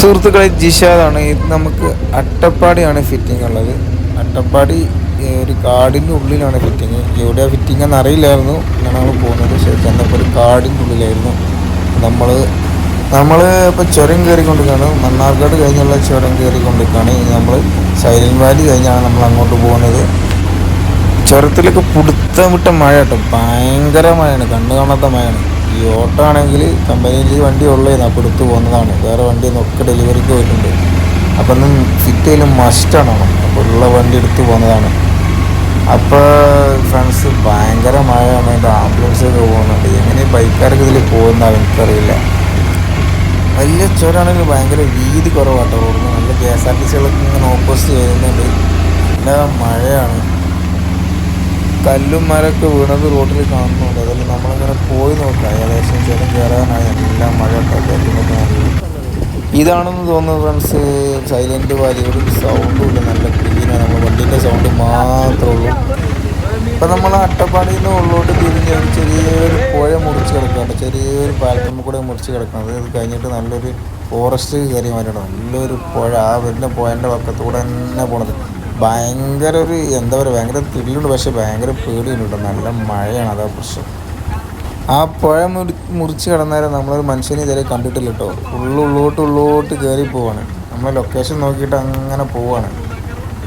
സുഹൃത്തുക്കളെ ജിഷാദാണ്. ഇത് നമുക്ക് അട്ടപ്പാടിയാണ് ഫിറ്റിംഗ് ഉള്ളത്. അട്ടപ്പാടി ഒരു കാടിന്റെ ഉള്ളിലാണ് ഫിറ്റിങ് എവിടെയാണ് ഫിറ്റിംഗ് എന്ന് അറിയില്ലായിരുന്നു. നമ്മൾ പോകുന്നത്. പക്ഷേ ചെന്നപ്പോൾ ഒരു കാടിന്റെ ഉള്ളിലായിരുന്നു. നമ്മൾ നമ്മൾ ഇപ്പോൾ ചുരം കയറിക്കൊണ്ടിരിക്കുകയാണ്. മണ്ണാർക്കാട് കഴിഞ്ഞുള്ള ചുരം കയറിക്കൊണ്ടിരിക്കുകയാണ്. നമ്മൾ സൈലന്റ് വാലി കഴിഞ്ഞാണ് നമ്മൾ അങ്ങോട്ട് പോകുന്നത്. ചുരത്തിലൊക്കെ പുടുത്തം വിട്ട മഴ കേട്ടോ. ഭയങ്കര മഴയാണ്. കണ്ണു കാണാത്ത മഴയാണ്. ഈ ഓട്ടോ ആണെങ്കിൽ കമ്പനിയിൽ വണ്ടി ഉള്ളതാണ് അപ്പോൾ എടുത്ത് പോകുന്നതാണ്. വേറെ വണ്ടി ഒക്കെ ഡെലിവറിക്ക് പോയിട്ടുണ്ട്. അപ്പം ഒന്നും ഫിറ്റ് ചെയ്യലും മസ്റ്റാണ് അപ്പോൾ ഉള്ള വണ്ടി എടുത്ത് പോകുന്നതാണ്. അപ്പോൾ ഫ്രണ്ട്സ് ഭയങ്കര മഴയാണ്. അതിന്റെ ആംബുലൻസ് ഒക്കെ പോകുന്നുണ്ട്. എങ്ങനെ ബൈക്കാർക്ക് ഇതിൽ പോകുന്നതാണ് എനിക്കറിയില്ല. വലിയ ചുരമാണെങ്കിൽ ഭയങ്കര വീതി കുറവാട്ടോ. റോഡിന് നല്ല കെ എസ് ആർ ടി സികളൊക്കെ ഇങ്ങനെ ഓപ്പോസിറ്റ് വരുന്നുണ്ട്. നല്ല മഴയാണ്. കല്ലും മരമൊക്കെ വീണത് റോഡിൽ കാണുന്നുണ്ട്. അതല്ല നമ്മളിങ്ങനെ പോയി നോക്കാം. ഏകദേശം ചേട്ടൻ കയറാനായി. എല്ലാം മഴ ഇതാണെന്ന് തോന്നുന്നു ഫ്രണ്ട്സ് സൈലന്റ് വാലി ഒരു സൗണ്ടും ഇല്ല നല്ല ക്ലീനാണ് നമ്മൾ വണ്ടീന്റെ സൗണ്ട് മാത്രമേ ഉള്ളൂ. ഇപ്പം നമ്മൾ അട്ടപ്പാടിയിൽ നിന്ന് ഉള്ളോട്ട് തിരിഞ്ഞ് ചെറിയൊരു പുഴ മുറിച്ച് കിടക്കുന്നുണ്ട് ചെറിയൊരു പാലത്തമ്മ കൂടെ മുറിച്ച് കിടക്കുന്നത് ഇത് കഴിഞ്ഞിട്ട് നല്ലൊരു ഫോറസ്റ്റ് കയറി മാറ്റണം നല്ലൊരു പുഴ. ആ വരുന്ന പുഴന്റെ പക്കത്തൂടെ തന്നെ പോണത്. ഭയങ്കര ഒരു എന്താ പറയുക ഭയങ്കര ത്രില്ലുണ്ട്. പക്ഷേ ഭയങ്കര പേടിയുണ്ട് കേട്ടോ. നല്ല മഴയാണ് അതാ പ്രശ്നം. ആ പുഴ മുറി മുറിച്ച് കിടന്നേരം നമ്മളൊരു മനുഷ്യനെ ഇതുവരെ കണ്ടിട്ടില്ല കേട്ടോ. ഉള്ളുള്ളോട്ട് ഉള്ളോട്ട് കയറി പോവാണ്. നമ്മൾ ലൊക്കേഷൻ നോക്കിയിട്ട് അങ്ങനെ പോവാണ്.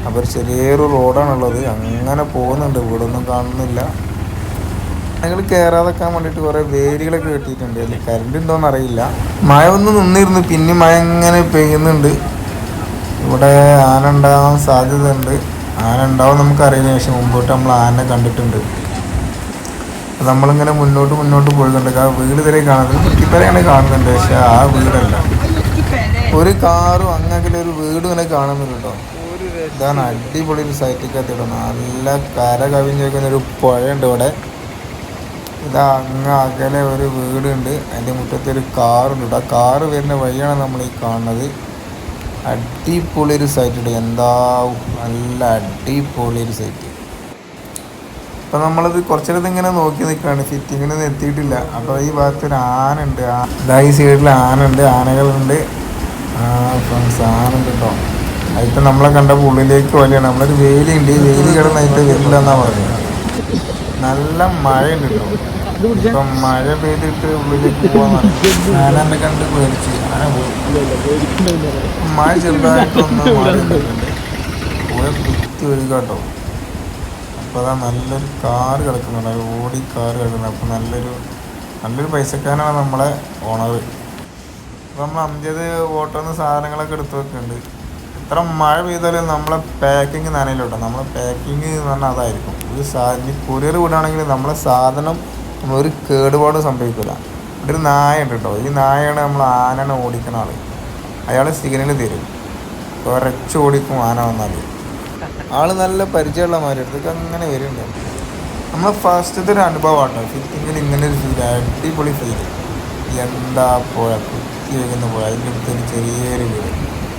അപ്പോൾ ഒരു ചെറിയൊരു റോഡാണുള്ളത്. അങ്ങനെ പോകുന്നുണ്ട്. വീടൊന്നും കാണുന്നില്ല. ഞങ്ങൾ കയറാതെക്കാൻ വേണ്ടിയിട്ട് കുറേ വേലികളൊക്കെ കെട്ടിയിട്ടുണ്ട്. അതിൽ കറണ്ട് ഉണ്ടോയെന്ന് അറിയില്ല. മഴ ഒന്ന് നിന്നിരുന്നു. പിന്നെ മഴ ഇങ്ങനെ പെയ്യുന്നുണ്ട്. ഇവിടെ ആന ഉണ്ടാവാൻ സാധ്യതയുണ്ട്. ആന ഉണ്ടാവും നമുക്കറിയില്ല. പക്ഷെ മുമ്പോട്ട് നമ്മൾ ആനെ കണ്ടിട്ടുണ്ട്. നമ്മളിങ്ങനെ മുന്നോട്ട് മുന്നോട്ട് പോയിട്ടുണ്ട്. ആ വീട് വരെ കാണുന്നത് കുറ്റിപ്പരയാണ് കാണുന്നുണ്ട്. പക്ഷെ ആ വീടല്ല. ഒരു കാറും അങ്ങനെ ഒരു വീടും ഇങ്ങനെ കാണുന്നുണ്ട് ഇതാണ് അടിപൊളി ഒരു എത്തിയിട്ടുണ്ട് നല്ല കര കവിഞ്ഞ് വെക്കുന്ന ഒരു പുഴയുണ്ട് ഇവിടെ. ഇതാ അങ്ങ് അകലെ ഒരു വീടുണ്ട്. അതിന്റെ മുറ്റത്തൊരു കാറുണ്ട്. ആ കാറ് വരുന്ന വഴിയാണ് നമ്മൾ ഈ കാണുന്നത്. അടിപൊളി ഒരു സൈറ്റ് ഉണ്ട് എന്താ നല്ല അടിപൊളി ഒരു സൈറ്റ് അപ്പം നമ്മളത് കുറച്ചേരത്ത് ഇങ്ങനെ നോക്കി നിൽക്കുകയാണ് ഫിറ്റിങ്ങിനൊന്നും എത്തിയിട്ടില്ല. അപ്പോൾ ഈ ഭാഗത്ത് ഒരു ആന ഉണ്ട്. ഇതാ ഈ സൈഡിൽ ആന ഉണ്ട്. ആനകളുണ്ട്. ആ ഫ്രണ്ട്സ് ആന ഉണ്ട് കേട്ടോ അതിപ്പോൾ നമ്മളെ കണ്ടപ്പോൾ ഉള്ളിലേക്ക് വലിയാണ് നമ്മളൊരു വേലിയുണ്ട് ഈ വേലി കിടന്നായിട്ട് വരില്ല എന്നാണ് പറയുന്നത്. നല്ല മഴയുണ്ട് കേട്ടോ ഇപ്പം മഴ പെയ്തിട്ട് ഉള്ളിലേക്ക് പോകാൻ ആനനെ കണ്ട് പേടിച്ച്. മഴ ചെറുതായിട്ടൊന്ന് മാറി അപ്പോൾ നല്ലൊരു കാറ് കിടക്കുന്നുണ്ട്. ഓടി കാറ് കിടക്കുന്നുണ്ട്. അപ്പോൾ നല്ലൊരു നല്ലൊരു പൈസക്കാരനാണ് നമ്മളെ ഓണർ അപ്പോൾ നമ്മൾ അഞ്ചത് ഓട്ടോന്ന് സാധനങ്ങളൊക്കെ എടുത്തു വെക്കുന്നുണ്ട്. എത്ര മഴ പെയ്താലും നമ്മളെ പാക്കിങ് നനയില്ല കേട്ടോ നമ്മളെ പാക്കിങ് എന്ന് പറഞ്ഞാൽ അതായിരിക്കും. ഒരു സാധനം കൊറിയർ വിടുകയാണെങ്കിൽ നമ്മളെ സാധനം ഒരു കേടുപാട് സംഭവിക്കില്ല ഒരു നായ ഉണ്ട് കേട്ടോ ഈ നായയാണ് നമ്മൾ ആനനെ ഓടിക്കണ ആൾ അയാൾ സിഗ്നൽ തരും. കുറച്ച് ഓടിക്കും ആന വന്നാൽ. ആൾ നല്ല പരിചയമുള്ള മാതിരി അങ്ങനെ വരുന്നുണ്ട്. നമ്മളെ ഫസ്റ്റത്തെ ഒരു അനുഭവമാണ് ഫിറ്റിങ്ങിൽ ഇങ്ങനെ ഒരു ഫീൽ അടിപൊളി ഫീൽ എന്താ പുഴ കുത്തി വയ്ക്കുന്ന പുഴ അതിന്റെ അടുത്ത് ഒരു ചെറിയൊരു വീട്.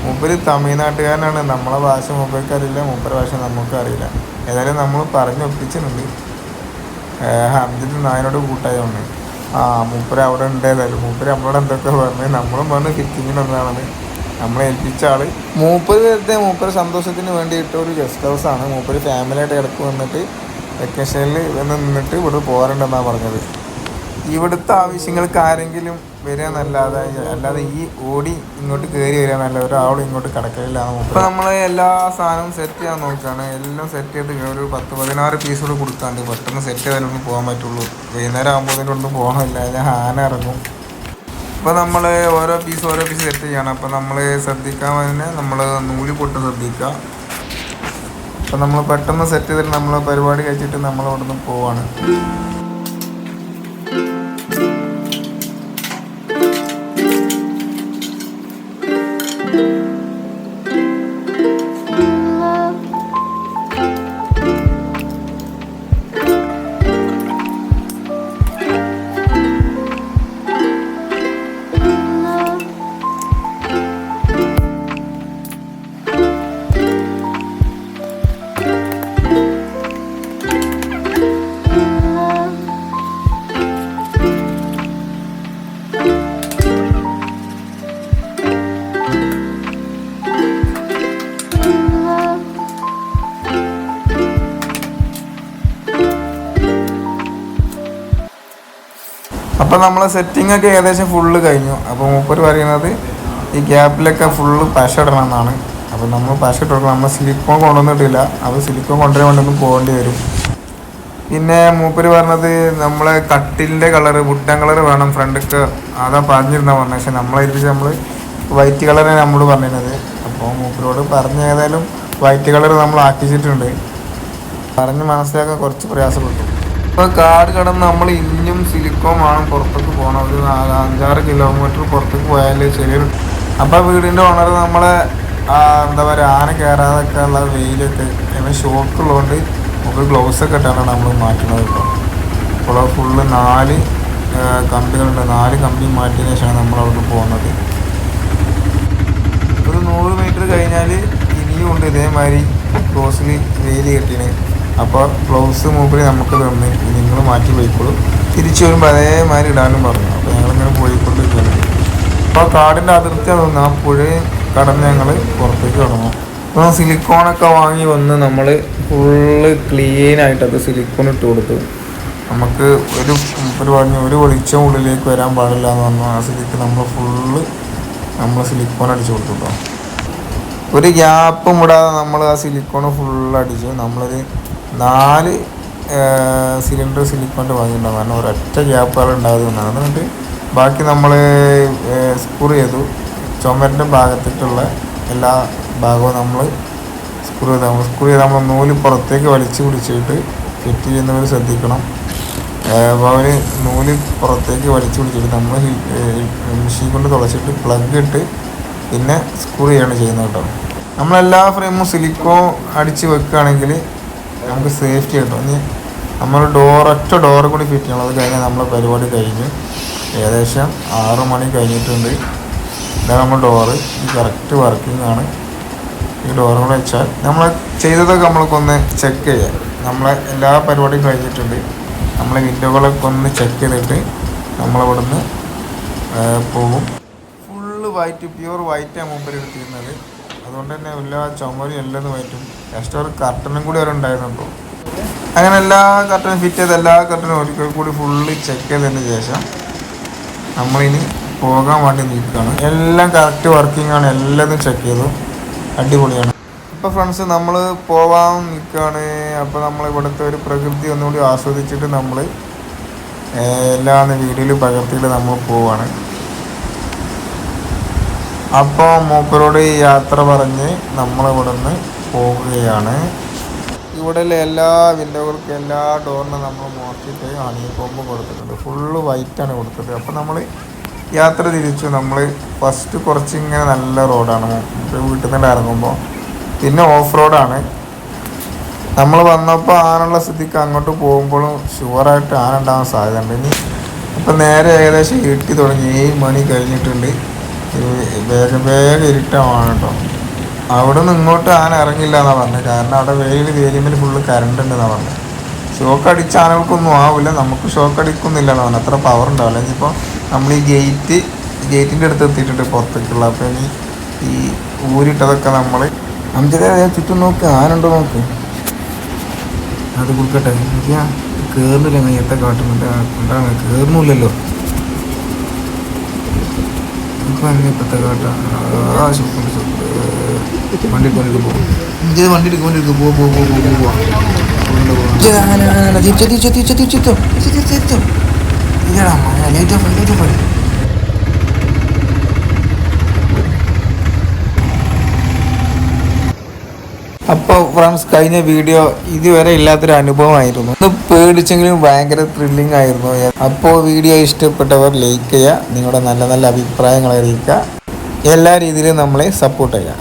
മൂപ്പര് തമിഴ്നാട്ടുകാരനാണ്. നമ്മളെ ഭാഷ മൂപ്പർക്ക് അറിയില്ല മൂപ്പര ഭാഷ നമുക്ക് അറിയില്ല. ഏതായാലും നമ്മൾ പറഞ്ഞൊപ്പിച്ചിട്ടുണ്ട് ഹംജിത്ത് നായനോട് കൂട്ടായതുകൊണ്ട്. ആ മൂപ്പര് അവിടെ ഉണ്ടായതായിരുന്നു മൂപ്പര് നമ്മളോട് എന്തൊക്കെ പറഞ്ഞു നമ്മളും പറഞ്ഞ് ഫിറ്റിങ്ങിന് ഒന്നാണെന്ന് നമ്മളെ ഏൽപ്പിച്ച ആൾ. മൂപ്പര് വെറുതെ മൂപ്പര് സന്തോഷത്തിന് വേണ്ടിയിട്ട് ഒരു ഗസ്റ്റ് ആണ്. മൂപ്പര് ഫാമിലിയായിട്ട് ഇടയ്ക്ക് വന്നിട്ട് വെക്കേഷനിൽ നിന്നിട്ട് ഇവിടെ പോകാറുണ്ടെന്നാണ് പറഞ്ഞത്. ഇവിടുത്തെ ആവശ്യങ്ങൾക്ക് ആരെങ്കിലും വരിക എന്നല്ലാതെ അല്ലാതെ ഈ ഓടി ഇങ്ങോട്ട് കയറി വരിക എന്നല്ല ഒരാളും ഇങ്ങോട്ട് കിടക്കലില്ല ഇപ്പം നമ്മൾ എല്ലാ സാധനവും സെറ്റ് ചെയ്യാൻ നോക്കുകയാണ്. എല്ലാം സെറ്റ് ചെയ്ത് ഒരു പത്ത് പതിനാറ് പീസോട് കൊടുക്കാണ്ട് പെട്ടെന്ന് സെറ്റ് ചെയ്താലൊന്നും പോകാൻ പറ്റുള്ളൂ. വൈകുന്നേരം ആകുമ്പോഴത്തേക്കൊന്നും പോകണമില്ല ഞാൻ ആന ഇറങ്ങും. അപ്പോൾ നമ്മൾ ഓരോ പീസ് ഓരോ പീസ് സെറ്റ് ചെയ്യണം അപ്പോൾ നമ്മൾ ശ്രദ്ധിക്കാൻ തന്നെ നമ്മൾ നൂൽ പൊട്ട് ശ്രദ്ധിക്കുക. അപ്പോൾ നമ്മൾ പെട്ടെന്ന് സെറ്റ് ചെയ്തിട്ട് നമ്മൾ പരിപാടി കഴിച്ചിട്ട് നമ്മൾ അവിടെ നിന്ന് പോവാണ് അപ്പം നമ്മളെ സെറ്റിംഗ് ഒക്കെ ഏകദേശം ഫുള്ള് കഴിഞ്ഞു. അപ്പോൾ മൂപ്പർ പറയുന്നത് ഈ ഗ്യാപ്പിലൊക്കെ ഫുള്ള് പശ ഇടണം എന്നാണ് അപ്പോൾ നമ്മൾ പശ ഇട്ട് കൊടുക്കണം. നമ്മൾ സിലിക്കോൺ കൊണ്ടുവന്നിട്ടില്ല അപ്പോൾ സിലിക്കോൺ കൊണ്ടുവരാൻ വേണ്ടി പോകേണ്ടി വരും. പിന്നെ മൂപ്പര് പറഞ്ഞത് നമ്മളെ കട്ടിലിന്റെ കളറ് വുഡൻ കളർ വേണം. ഫ്രണ്ടൊക്കെ അതാ പറഞ്ഞിരുന്ന പറഞ്ഞത് പക്ഷെ നമ്മളെ ഏൽപ്പിച്ച് നമ്മൾ വൈറ്റ് കളറാണ് നമ്മളോട് പറഞ്ഞിരുന്നത്. അപ്പോൾ മൂപ്പരോട് പറഞ്ഞ ഏതായാലും വൈറ്റ് കളർ നമ്മൾ ആക്കിച്ചിട്ടുണ്ട്. പറഞ്ഞ് മനസ്സിലാക്കാൻ കുറച്ച് പ്രയാസപ്പെട്ടു. ഇപ്പോൾ കാട് കടന്ന് നമ്മൾ ഇനിയും സിലിക്കോം ആണ് പുറത്തേക്ക് പോകണം ഒരു അഞ്ചാറ് കിലോമീറ്റർ പുറത്തേക്ക് പോയാൽ ചെറിയൊരു അപ്പോൾ വീടിന്റെ ഓണർ നമ്മളെ എന്താ പറയുക ആന കയറാതൊക്കെ ഉള്ള വെയിലൊക്കെ അങ്ങനെ ഷോക്കുള്ളതുകൊണ്ട് നമുക്ക് ഗ്ലൗസ് ഒക്കെ ഇട്ടാണ് നമ്മൾ മാറ്റുന്നത് ഇപ്പോൾ ഇപ്പോൾ ഫുള്ള് നാല് കമ്പികളുണ്ട്. നാല് കമ്പി മാറ്റിയതിനു ശേഷമാണ് നമ്മൾ അവിടെ പോകുന്നത്. ഒരു നൂറ് മീറ്റർ കഴിഞ്ഞാൽ ഇനിയും ഉണ്ട് ഇതേമാതിരി ക്രോസിൽ വെയിൽ കെട്ടിന്. അപ്പോൾ ഗ്ലൗസ് മൂപ്പര് നമുക്ക് തന്ന് നിങ്ങൾ മാറ്റി പോയിക്കോളും. തിരിച്ചു വരുമ്പോൾ അതേമാതിരി ഇടാനും പറഞ്ഞു. അപ്പോൾ ഞങ്ങളിങ്ങനെ പോയിക്കൊണ്ടിരിക്കുന്നു അപ്പോൾ കാടിന്റെ അതിർത്തി തോന്നുന്നു ആ പുഴയും കടന്ന് ഞങ്ങൾ പുറത്തേക്ക് കടന്നു. അപ്പോൾ സിലിക്കോണൊക്കെ വാങ്ങി വന്ന് നമ്മൾ ഫുള്ള് ക്ലീൻ ആയിട്ട് അത് സിലിക്കോൺ ഇട്ട് കൊടുത്തു. നമുക്ക് ഒരു ഒരു പറഞ്ഞു ഒരു വെളിച്ചം ഉള്ളിലേക്ക് വരാൻ പാടില്ല എന്ന് പറഞ്ഞു. ആ സ്ഥിതിക്ക് നമ്മൾ ഫുള്ള് നമ്മൾ സിലിക്കോൺ അടിച്ചു കൊടുത്തു കേട്ടോ. ഒരു ഗ്യാപ്പും വിടാതെ നമ്മൾ ആ സിലിക്കോൺ ഫുള്ള് അടിച്ചു നമ്മളൊരു നാല് സിലിണ്ടർ സിലിക്കോണിന്റെ വാങ്ങിയിട്ടുണ്ടാവും. കാരണം ഒരൊറ്റ ഗ്യാപ്പുകൾ ഉണ്ടാകുന്നതാണ് എന്നിട്ട് ബാക്കി നമ്മൾ സ്ക്രൂ ചെയ്തു. ചുമരിന്റെ ഭാഗത്തേക്കുള്ള എല്ലാ ഭാഗവും നമ്മൾ സ്ക്രൂ ചെയ്ത്. നമ്മൾ സ്ക്രൂ ചെയ്ത് നമ്മൾ നൂൽ പുറത്തേക്ക് വലിച്ചു പിടിച്ചിട്ട് ഫിറ്റ് ചെയ്യുന്നവർ ശ്രദ്ധിക്കണം. അവർ നൂൽ പുറത്തേക്ക് വലിച്ചു പിടിച്ചിട്ട് നമ്മൾ മെഷീൻ കൊണ്ട് തുളച്ചിട്ട് പ്ലഗ് ഇട്ട് പിന്നെ സ്ക്രൂ ചെയ്യാണ് ചെയ്യുന്നത് കേട്ടോ. നമ്മളെല്ലാ ഫ്രെയിമും സിലിക്കോ അടിച്ച് വെക്കുകയാണെങ്കിൽ നമുക്ക് സേഫ്റ്റി കിട്ടും ഇനി നമ്മൾ ഡോർ ഒറ്റ ഡോർ കൂടി ഫിറ്റ് ചെയ്യണം. അത് കഴിഞ്ഞാൽ നമ്മളെ പരിപാടി കഴിഞ്ഞു ഏകദേശം ആറ് മണി കഴിഞ്ഞിട്ടുണ്ട്. ഇതാണ് നമ്മൾ ഡോറ് ഈ കറക്റ്റ് വർക്കിംഗ് ആണ്. ഈ ഡോറും കൂടെ വെച്ചാൽ നമ്മൾ ചെയ്തതൊക്കെ നമ്മൾക്കൊന്ന് ചെക്ക് ചെയ്യാം. നമ്മളെ എല്ലാ പരിപാടിയും കഴിഞ്ഞിട്ടുണ്ട്. നമ്മളെ വിൻഡോകളൊക്കെ ഒന്ന് ചെക്ക് ചെയ്തിട്ട് നമ്മളിവിടുന്ന് പോകും. ഫുള്ള് വൈറ്റ് പ്യൂർ വൈറ്റാണ് മുമ്പിൽ എടുത്തിരുന്നത്. അതുകൊണ്ട് തന്നെ എല്ലാ ചുമരും എല്ലാം വൈറ്റും ജസ്റ്റ് ഒരു കർട്ടനും കൂടി അവർ ഉണ്ടായിരുന്നുണ്ടോ അങ്ങനെ എല്ലാ കർട്ടനും ഫിറ്റ് ചെയ്ത് എല്ലാ കർട്ടനും ഒരിക്കൽ കൂടി ഫുള്ള് ചെക്ക് ചെയ്തതിന് ശേഷം നമ്മളിനി പോകാൻ വേണ്ടി നിൽക്കുകയാണ്. എല്ലാം കറക്റ്റ് വർക്കിംഗ് ആണ് എല്ലാം ചെക്ക് ചെയ്തു. അടിപൊളിയാണ്. അപ്പോൾ ഫ്രണ്ട്സ് നമ്മൾ പോവാൻ നിൽക്കുകയാണ്. അപ്പോൾ നമ്മൾ ഇവിടുത്തെ ഒരു പ്രകൃതി ഒന്നുകൂടി ആസ്വദിച്ചിട്ട് നമ്മൾ എല്ലാം വീഡിയോയിൽ പകർത്തിയിട്ട് നമ്മൾ പോവാണ്. അപ്പോൾ മൂപ്പരോട് യാത്ര പറഞ്ഞ് നമ്മൾ നിന്ന് പോവുകയാണ്. ഇവിടെയുള്ള എല്ലാ വിൻഡോകൾക്കും എല്ലാ ഡോറിനും നമ്മൾ മോർച്ചിട്ട് ഹണി കോമ്പ് കൊടുത്തിട്ടുണ്ട്. ഫുള്ള് വൈറ്റാണ് കൊടുത്തത് അപ്പോൾ നമ്മൾ യാത്ര തിരിച്ചു. നമ്മൾ ഫസ്റ്റ് കുറച്ച് ഇങ്ങനെ നല്ല റോഡാണ്. വീട്ടിൽ നിന്ന് ഇറങ്ങുമ്പോൾ പിന്നെ ഓഫ് റോഡാണ് നമ്മൾ വന്നപ്പോൾ ആനുള്ള സ്ഥിതിക്ക് അങ്ങോട്ട് പോകുമ്പോഴും ഷുവറായിട്ട് ആന ഉണ്ടാകാൻ സാധ്യതയുണ്ട്. ഇനി ഇപ്പം നേരെ ഏകദേശം എട്ടി തുടങ്ങി. ഏഴ് മണി കഴിഞ്ഞിട്ടുണ്ട്. വേഗം വേഗം ഇരുട്ടമാണ് കേട്ടോ. അവിടെ നിന്ന് ഇങ്ങോട്ട് ആന ഇറങ്ങില്ല എന്നാണ് പറഞ്ഞത്. കാരണം അവിടെ വെയിൽ വേലിമേൽ ഫുള്ള് കറണ്ട് ഉണ്ടെന്നാണ് പറഞ്ഞത്. ഷോക്ക് അടിച്ച ആനകൾക്കൊന്നും ആവില്ല. നമുക്ക് ഷോക്ക് അടിക്കുന്നില്ല എന്നാണ് പറഞ്ഞത്. അത്ര പവർ ഉണ്ടാവില്ല. ഇനിയിപ്പോൾ നമ്മൾ ഈ ഗേറ്റ് ഗേറ്റിന്റെ അടുത്ത് എത്തിയിട്ടുണ്ട് പുറത്തേക്കുള്ള. അപ്പോൾ ഇനി ഈ ഊരിട്ടതൊക്കെ നമ്മൾ അഞ്ചര ചുറ്റും നോക്ക്. ആനുണ്ടോ നോക്ക്. അത് കൊടുക്കട്ടെ. കയറുന്നില്ല നെയ്യത്തെ കാട്ടുന്നുണ്ട്. ഉണ്ടാകുന്ന കയറുന്നില്ലല്ലോ ഇപ്പം പെട്ടകാട്ട ഇപ്പോഴത്തെ കാട്ട. ആ ശുക്രുണ്ട് ശുക്ര് വണ്ടി കൊണ്ടിട്ട് പോകും ഇത് വണ്ടി എടുക്കും പോ പോ പോ പോ പോ തിരിച്ചോ തിരിച്ചോ തിരിച്ചോ തിരിച്ചെത്തും തിരിച്ചോ തിരിച്ചോ. ഇല്ലടാ ഓഫ് ലേറ്റ് ഓഫ് അപ്പോൾ ഫ്രണ്ട്സ് കഴിഞ്ഞ വീഡിയോ ഇതുവരെ ഇല്ലാത്തൊരു അനുഭവമായിരുന്നു. ഒന്ന് പേടിച്ചെങ്കിലും ഭയങ്കര ത്രില്ലിംഗ് ആയിരുന്നു. അപ്പോൾ വീഡിയോ ഇഷ്ടപ്പെട്ടവർ ലൈക്ക് ചെയ്യുക. നിങ്ങളുടെ നല്ല നല്ല അഭിപ്രായങ്ങൾ അറിയിക്കുക. എല്ലാ രീതിയിലും നമ്മളെ സപ്പോർട്ട് ചെയ്യുക.